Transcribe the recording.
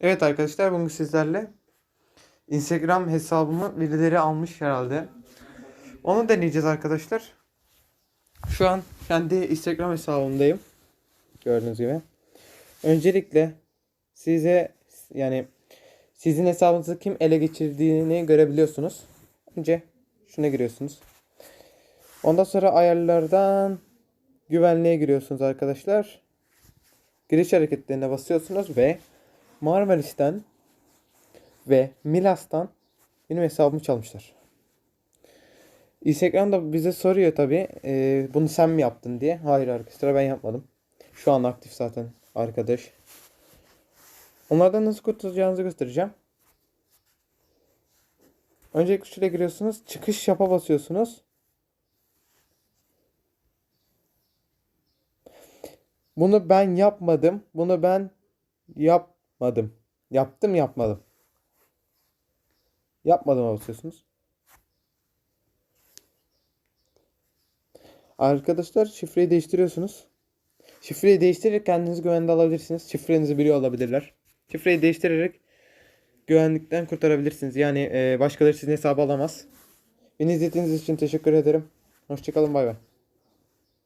Evet arkadaşlar bugün sizlerle Instagram hesabımı birileri almış herhalde. Onu deneyeceğiz arkadaşlar. Şu an kendi Instagram hesabımdayım. Gördüğünüz gibi. Öncelikle size yani sizin hesabınızı kim ele geçirdiğini görebiliyorsunuz. Önce şuna giriyorsunuz. Ondan sonra ayarlardan güvenliğe giriyorsunuz arkadaşlar. Giriş hareketlerine basıyorsunuz ve Marmaris'ten ve Milas'tan benim hesabımı çalmışlar. Instagram'da bize soruyor tabi bunu sen mi yaptın diye. Hayır arkadaşlar ben yapmadım. Şu an aktif zaten arkadaş. Onlardan nasıl kurtulacağınızı göstereceğim. Öncelikle şuraya giriyorsunuz. Çıkış yapa basıyorsunuz. Bunu ben yapmadım. Bunu ben yapmadım. Yaptım yapmadım. Yapmadım basıyorsunuz. Arkadaşlar şifreyi değiştiriyorsunuz. Şifreyi değiştirerek kendinizi güvende alabilirsiniz. Şifrenizi biliyor olabilirler. Şifreyi değiştirerek güvenlikten kurtarabilirsiniz. Yani e, başkaları sizin hesabı alamaz. Beni izlediğiniz için teşekkür ederim. Hoşçakalın bay bay.